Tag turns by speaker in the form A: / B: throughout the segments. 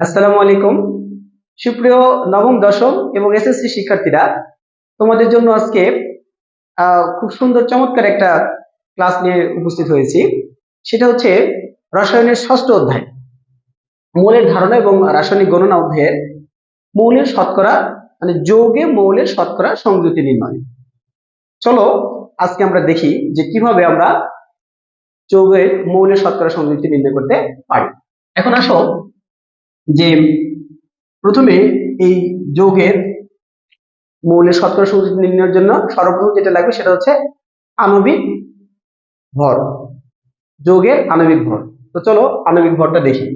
A: আসসালামু আলাইকুম। সুপ্রিয় নবম, দশম এবং এসএসসি শিক্ষার্থীরা, তোমাদের জন্য আজকে খুব সুন্দর, চমৎকার একটা ক্লাস নিয়ে উপস্থিত হয়েছি। সেটা হচ্ছে রসায়নের ষষ্ঠ অধ্যায়। মৌলের ধারণা এবং রাসায়নিক গণনা অধ্যায়ের মৌলের শতকরা মানে যৌগে মৌলের শতকরা সংযুতি নির্ণয়। চলো, আজকে আমরা দেখি যে কীভাবে আমরা যৌগের মৌলের শতকরা সংযুক্তি নির্ণয় করতে পারি। এখন আসো যে প্রথমে এই যৌগের মৌলের শতকরা সংযুক্তি নির্ণয়ের জন্য সর্বপ্রথম যেটা লাগবে সেটা হচ্ছে আণবিক ভর, যৌগের আণবিক ভর। তো চলো আণবিক ভরটা দেখি।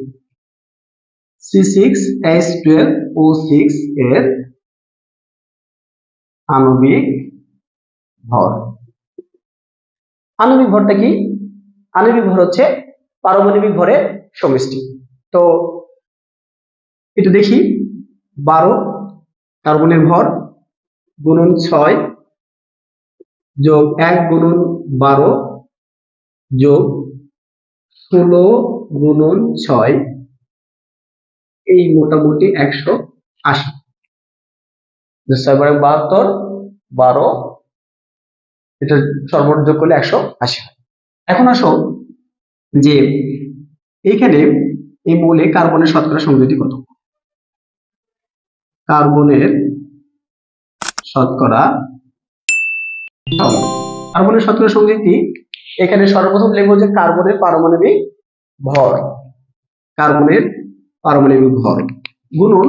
A: C six H twelve O six এর আণবিক ভর। আণবিক ভরটা কি? আণবিক ভর হচ্ছে পারমাণবিক ভরের সমষ্টি। তো একটু দেখি। বারো, কার্বনের ভর গুণন ছয় যোগ এক গুণন বারো যোগ ষোলো গুণন ছয়। এই মোটামুটি একশো আশি। বাহাত্তর, বারো, এটা সর্বমোট যোগ করলে একশো আশি এখন আসো যে এইখানে এই মৌলে কার্বনের শতকরা সংযুতি কত? কার্বনের শতকরা কার্বনের শতকরা সংযুক্তি এখানে সর্বপ্রথম লিখব যে কার্বনের পারমাণবিক ভর। কার্বনের পারমাণবিক ভর গুণন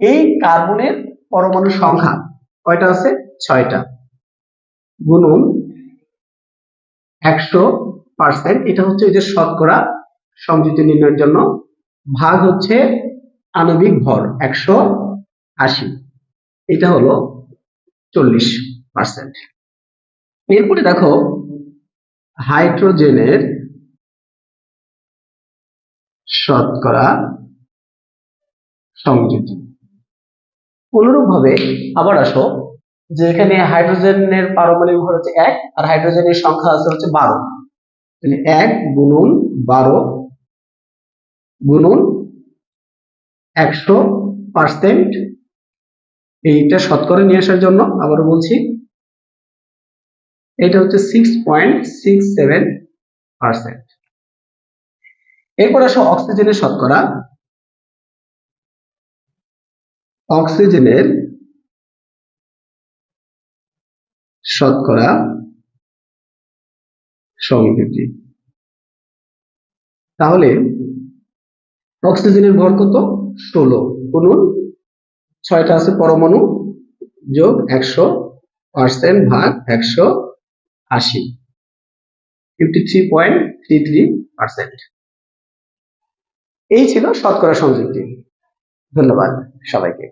A: এই কার্বনের পরমাণু সংখ্যা কয়টা আছে? ছয়টা। গুণন একশো পার্সেন্ট। এটা হচ্ছে ওই যে শতকরা সংযুক্তি নির্ণয়ের জন্য। ভাগ হচ্ছে আণবিক ভর। একশো আশি। এটা হলো চল্লিশ পার্সেন্ট এরপরে দেখো, হাইড্রোজেনের শতকরা সংযুতি অনুরূপ ভাবে আবার আসো, যে এখানে হাইড্রোজেনের পারমাণবিক ভর হচ্ছে এক, আর হাইড্রোজেনের সংখ্যা আছে হচ্ছে বারো। তাহলে এক গুণন বারো গুণন একশো পার্সেন্ট এইটা শতকরা নিয়ে আসার জন্য আবারও বলছি এটা হচ্ছে six point six seven percent এরপর আসো অক্সিজেনের শতকরা। অক্সিজেনের শতকরা সংযুতি তাহলে অক্সিজেনের ভর কত? ষোলো। গুণন ছয়টা আছে পরমাণু যোগ একশো পার্সেন্ট ভাগ একশো আশি। Fifty three point three three percent এই ছিল শতকরা সংযুক্তি ধন্যবাদ সবাইকে।